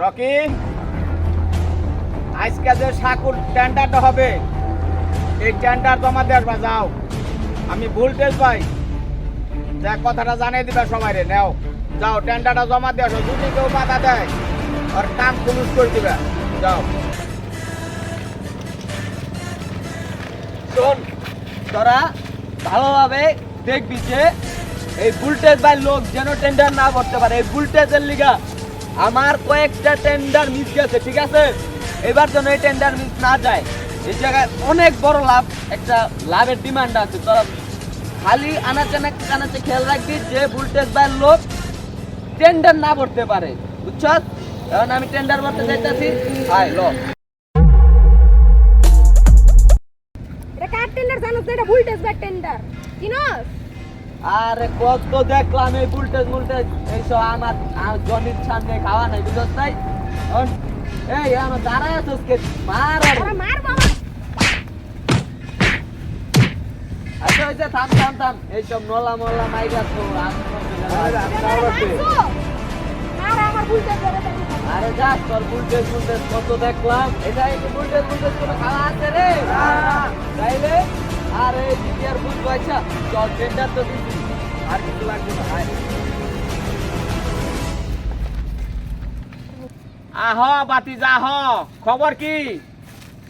Rocky, আজকে যে সাকুর টেন্ডারটা হবে, এই টেন্ডার জমা আসবা যাও। আমি ভোল্টেজ পাই। যা কথাটা জানিয়ে দিবে সবাই রে, নেও। যাও টেন্ডারটা জমা দিয়ে আসো। যদি কেউ বাধা দেয় আর কাম খুলুস করে দিবে। যাও। শোন, তোরা ভালোভাবে দেখবি যে, এই ভোল্টেজ বাই লোক যেন টেন্ডার না করতে পারে। এই ভোল্টেজের লিগা আমার কয়েকটা টেন্ডার মিস গেছে, ঠিক আছে? এবার যেন এই টেন্ডার মিস না যায়, এই জায়গায় অনেক বড় লাভ, একটা লাভের ডিমান্ড আছে। তোরা খালি আনাচে না কানাচে খেয়াল রাখবি, যে ভোল্টেজ বাই লোক টেন্ডার না ভরতে পারে, বুঝছস? এখন আমি টেন্ডার করতে চাইতেছি হাই লো। এটা কার টেন্ডার জানোস না এটা ভোল্টেজ বা টেন্ডার চিনোস? আরে কত দেখলাম এই ভোল্টেজ ভোল্টেজ এইসব আমার জনির সামনে খাওয়া নাই বুঝছ তাই এই আমার দাঁড়ায় আছিস কে মার মার বাবা। আচ্ছা হইছে থাম থাম থাম এইসব নলা মলা মাইগা তো আরে যা তোর ভোল্টেজ ভোল্টেজ কত দেখলাম? এটা এই ভোল্টেজ ভোল্টেজ কোনো খাওয়া আছে রে? তাইলে আরে দিদি আর বুঝব চল টেন্ডার তো দিদি আর কিছু লাগবে না আয়। আহ বাতি যা হ খবর কি?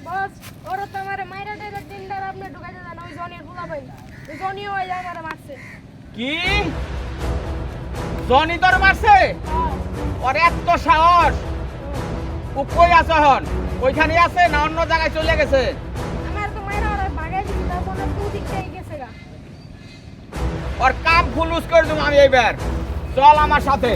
বস ওরা তো আমার মাইরা টাইরা টেন্ডার আপনি ঢুকাইতে দেন ওই জনিরগুলা ভাই ওই জনিও ওই আমার মারছে। কি? জনি তোর মারছে? হ্যাঁ। ওর এত সাহস। ও কই আছে হন ওইখানে আছে না অন্য জায়গায় চলে গেছে? ওর কাম ফুলুস করে দেবো আমি এইবার। চল আমার সাথে।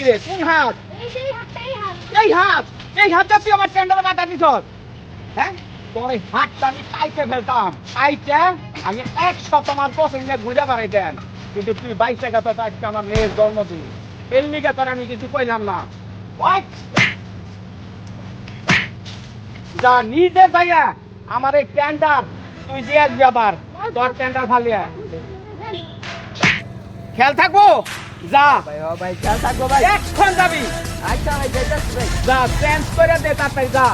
কি কোন হাত? এই হাত! এই তুই আমার টেন্ডারে বাধা দিছ হ্যাঁ? তোর এই হাতটা আমি কাইতে ফেলতাম। আমি একশো তোমার পছন্দে ঘুরে বেড়াইতেন কিন্তু তুই বাইশ তো আজকে আমার মেয়ের জন্মদিন আমি কিছু কইলাম না। যা নিজে যাইয়া আমার এই টেন্ডার তুই দিয়ে আবার তোর টেন্ডার ফালিয়া। খেয়াল থাকব? যা। ভাই ও ভাই খেয়াল থাকব ভাই। এখন যাবি। আচ্ছা ভাই যাইতাছি ভাই। যা চেঞ্জ করে দে তাড়াতাড়ি যা।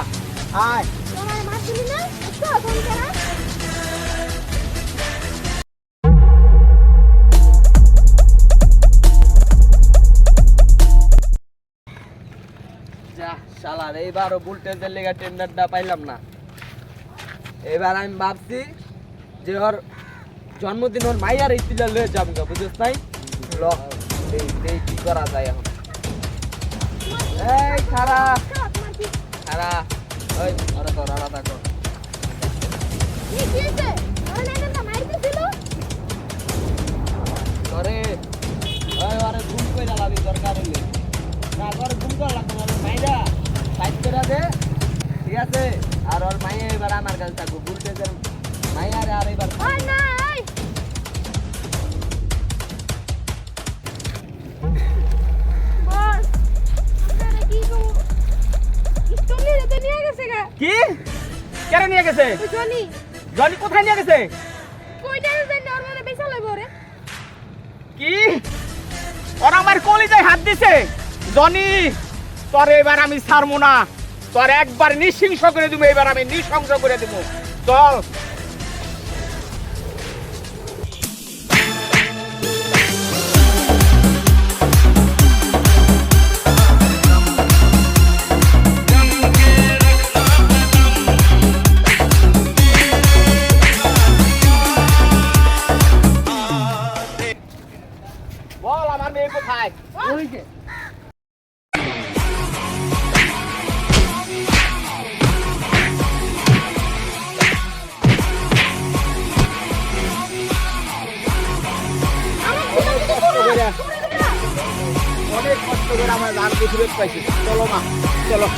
আয়। তোমার মারছিলি না তো ফোন করা শালার এইবারও ভোল্টেজের লেগে টেন্ডারটা পাইলাম না। এবার আমি ভাবছি যে ওর জন্মদিন ওর মাইয়ার ইস্তিলা লয়ে যাব গা বুঝছিস তাই ল এই এই কি করা যায় এই খারা খারা ওই তো আলাদা কর করে আরে ঘুম কইরা লাবি দরকার না করে ঘুম করা লাগবে না মাইরা। সাইড করে দে। ঠিক আছে? আর ওর মাইয়া এবার আমার কাছে থাকব। ভোল্টেজের মাইয়া রে, আর এবার নিয়ে গেছে গা। কি? কেন নিয়ে গেছে? জনি। জনি কোথায় নিয়ে গেছে? কইটা জানি ওর মানে বেশা লইব রে। কি? ওরা আমার কলিজায় হাত দিছে। জনি তোর এবার আমি ছাড়বো না। তোর একবার নিঃসিংস করে দিব এবার আমি নিঃসংস করে দিব চল। বল আমার মেয়ে কোথায়? ওই যে কিছু অনেক কষ্ট করে আমার গান ফেরত পাইছি। চলো মা চলো।